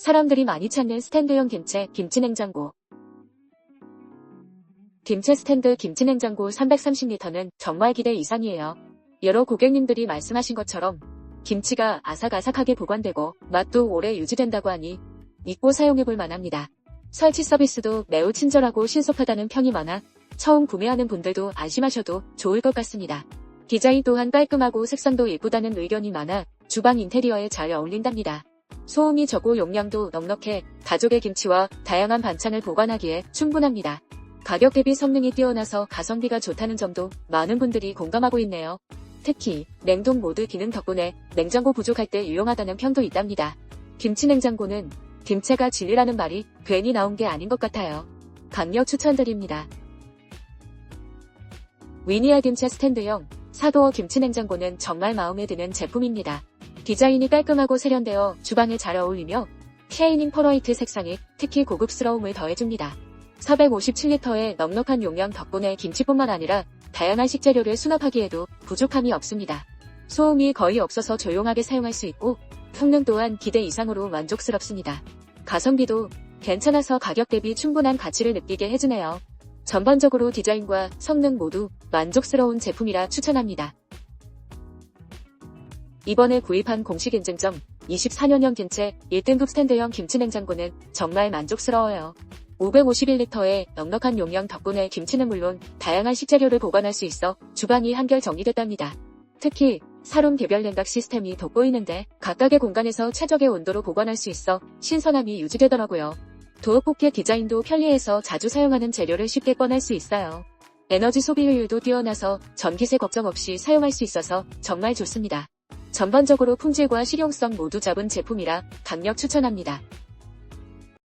사람들이 많이 찾는 스탠드형 김치, 김치냉장고. 김치 스탠드 김치냉장고 330리터는 정말 기대 이상이에요. 여러 고객님들이 말씀하신 것처럼 김치가 아삭아삭하게 보관되고 맛도 오래 유지된다고 하니 믿고 사용해볼 만합니다. 설치 서비스도 매우 친절하고 신속하다는 평이 많아 처음 구매하는 분들도 안심하셔도 좋을 것 같습니다. 디자인 또한 깔끔하고 색상도 예쁘다는 의견이 많아 주방 인테리어에 잘 어울린답니다. 소음이 적고 용량도 넉넉해 가족의 김치와 다양한 반찬을 보관하기에 충분합니다. 가격 대비 성능이 뛰어나서 가성비가 좋다는 점도 많은 분들이 공감하고 있네요. 특히 냉동 모드 기능 덕분에 냉장고 부족할 때 유용하다는 평도 있답니다. 김치 냉장고는 김치가 진리라는 말이 괜히 나온 게 아닌 것 같아요. 강력 추천드립니다. 위니아 김치 스탠드형 사도어 김치 냉장고는 정말 마음에 드는 제품입니다. 디자인이 깔끔하고 세련되어 주방에 잘 어울리며 샤이닝 퍼러이트 색상이 특히 고급스러움을 더해줍니다. 457리터의 넉넉한 용량 덕분에 김치뿐만 아니라 다양한 식재료를 수납하기에도 부족함이 없습니다. 소음이 거의 없어서 조용하게 사용할 수 있고 성능 또한 기대 이상으로 만족스럽습니다. 가성비도 괜찮아서 가격 대비 충분한 가치를 느끼게 해주네요. 전반적으로 디자인과 성능 모두 만족스러운 제품이라 추천합니다. 이번에 구입한 공식 인증점 24년형 김치 1등급 스탠드형 김치냉장고는 정말 만족스러워요. 551리터의 넉넉한 용량 덕분에 김치는 물론 다양한 식재료를 보관할 수 있어 주방이 한결 정리됐답니다. 특히 사룸 개별 냉각 시스템이 돋보이는데 각각의 공간에서 최적의 온도로 보관할 수 있어 신선함이 유지되더라고요. 도어 포켓 디자인도 편리해서 자주 사용하는 재료를 쉽게 꺼낼 수 있어요. 에너지 소비 효율도 뛰어나서 전기세 걱정 없이 사용할 수 있어서 정말 좋습니다. 전반적으로 품질과 실용성 모두 잡은 제품이라 강력 추천합니다.